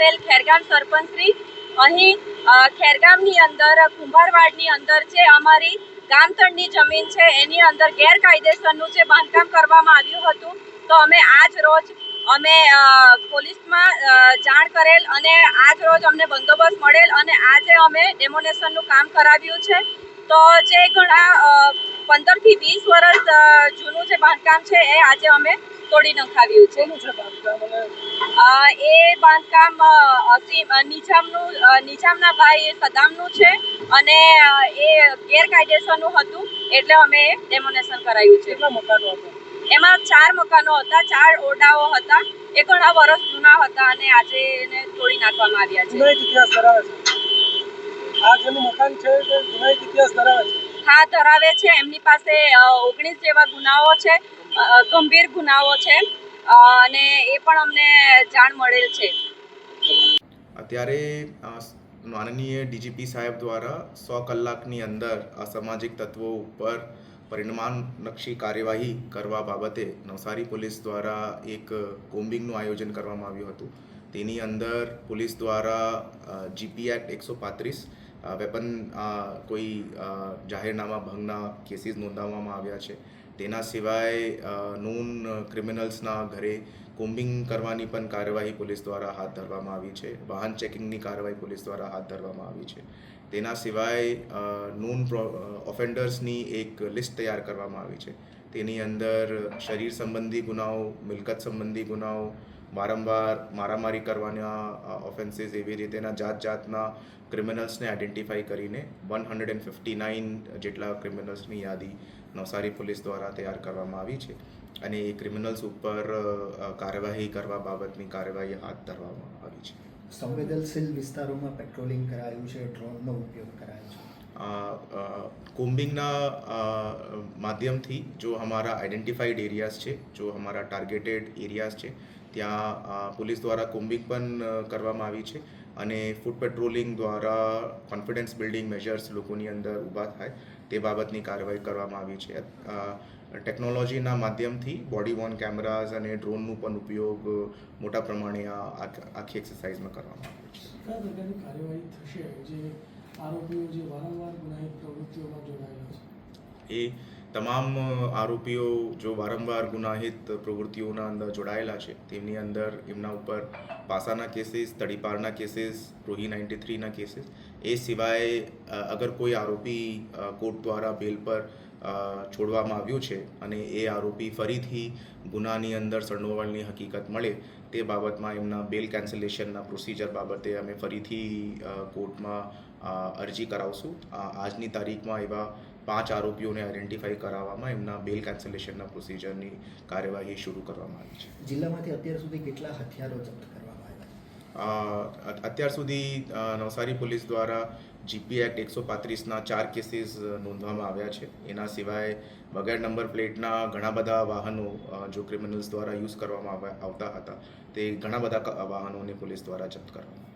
પટેલ ખેરગામ સરપંચશ્રી. અહીં ખેરગામની અંદર, કુંભારવાડની અંદર જે અમારી ગામતળની જમીન છે, એની અંદર ગેરકાયદેસરનું જે બાંધકામ કરવામાં આવ્યું હતું, તો અમે આજ રોજ અમે પોલીસમાં જાણ કરેલ અને આજ રોજ અમને બંદોબસ્ત મળેલ અને આજે અમે ડેમોનેશનનું કામ કરાવ્યું છે. તો જે ઘણા પંદરથી વીસ વર્ષ જૂનું જે બાંધકામ છે, એ આજે અમે તોડી નખાવ્યું છે. એ બાંધકામ નિજામનું નિજામના ભાઈ સદામનું છે અને એ ગેરકાયદેસરનું હતું એટલે અમે ડેમોનેશન કરાવ્યું છે. એમાં ચાર મકાનો હતા ચાર ઓરડાઓ હતા. એ ઘણા વર્ષ જૂના હતા અને આજે એને તોડી નાખવામાં આવ્યા છે. આ જેનું મકાન છે તે જૂના ઇતિહાસ ધરાવે છે? હા, ધરાવે છે. એમની પાસે ઓગણીસ જેવા ગુનાઓ છે ગંભીર ગુનાઓ છે અને એ પણ અમને જાણ મળેલ છે. અત્યારે માનનીય ડીજીપી સાહેબ દ્વારા સો કલાકની અંદર અસામાજિક તત્વો ઉપર પરિણામલક્ષી કાર્યવાહી કરવા બાબતે નવસારી પોલીસ દ્વારા એક કોમ્બિંગનું આયોજન કરવામાં આવ્યું હતું. તેની અંદર પોલીસ દ્વારા જીપી એક્ટ એકસો પાંત્રીસ વેપન કોઈ જાહેરનામા, ભંગના કેસીસ નોંધાવવામાં આવ્યા છે. તેના સિવાય નોન ક્રિમિનલ્સના ઘરે કોમ્બિંગ કરવાની પણ કાર્યવાહી પોલીસ દ્વારા હાથ ધરવામાં આવી છે. વાહન ચેકિંગની કાર્યવાહી પોલીસ દ્વારા હાથ ધરવામાં આવી છે. તેના સિવાય નોન ઓફેન્ડર્સની એક લિસ્ટ તૈયાર કરવામાં આવી છે. તેની અંદર શરીર સંબંધી ગુનાઓ, મિલકત સંબંધી ગુનાઓ વારંવાર મારામારી કરવાના ઓફેન્સીસ એવી રીતેના જાત જાતના ક્રિમિનલ્સને આઈડેન્ટિફાઈ કરીને one hundred and fifty nine જેટલા ક્રિમિનલ્સની યાદી નવસારી પોલીસ દ્વારા તૈયાર કરવામાં આવી છે અને એ ક્રિમિનલ્સ ઉપર કાર્યવાહી કરવા બાબતની કાર્યવાહી હાથ ધરવામાં આવી છે. સંવેદનશીલ વિસ્તારોમાં પેટ્રોલિંગ કરાયું છે ડ્રોનનો ઉપયોગ કરાયો છે. કોમ્બિંગના માધ્યમથી જો અમારા આઈડેન્ટિફાઈડ એરિયાઝ છે જો અમારા ટાર્ગેટેડ એરિયાઝ છે ત્યાં પોલીસ દ્વારા કોમ્બિંગ પણ કરવામાં આવી છે અને ફૂડ પેટ્રોલિંગ દ્વારા કોન્ફિડન્સ બિલ્ડિંગ મેજર્સ લોકોની અંદર ઊભા થાય તે બાબતની કાર્યવાહી કરવામાં આવી છે. ટેકનોલોજીના માધ્યમથી બોડી વોન કેમેરાઝ અને ડ્રોનનું પણ ઉપયોગ મોટા પ્રમાણે આ આખી એક્સરસાઇઝમાં કરવામાં આવે છે. કયા પ્રકારની કાર્યવાહી થશે? જે આરોપીઓ જે વારંવાર ગુનાહિત પ્રવૃત્તિઓમાં જોડાયેલા છે? એ તમામ આરોપીઓ જો વારંવાર ગુનાહિત પ્રવૃત્તિઓના અંદર જોડાયેલા છે, તેમની અંદર એમના ઉપર પાસાના કેસીસ, તડીપારના કેસીસ, રોહી નાઇન્ટી થ્રીના કેસીસ, એ સિવાય અગર કોઈ આરોપી કોર્ટ દ્વારા બેલ પર છોડવામાં આવ્યો છે અને એ આરોપી ફરીથી ગુનાની અંદર સંડોવણની હકીકત મળે તે બાબતમાં એમના બેલ કેન્સલેશનના પ્રોસિજર બાબતે અમે ફરીથી કોર્ટમાં અરજી કરાવશું. આજની તારીખમાં એવા પાંચ આરોપીઓને આઈડેન્ટિફાઈ કરાવવામાં એમના બેલ કેન્સલેશનના પ્રોસિજરની કાર્યવાહી શરૂ કરવામાં આવી છે. જિલ્લામાંથી અત્યાર સુધી કેટલા હથિયારો જપ્ત કરવામાં આવ્યા અત્યાર સુધી નવસારી પોલીસ દ્વારા જીપી એક્ટ એકસો પાંત્રીસના ચાર કેસીસ નોંધવામાં આવ્યા છે. એના સિવાય વગર નંબર પ્લેટના ઘણા બધા વાહનો જો ક્રિમિનલ્સ દ્વારા યુઝ કરવામાં આવતા હતા તે ઘણા બધા વાહનોને પોલીસ દ્વારા જપ્ત કરવામાં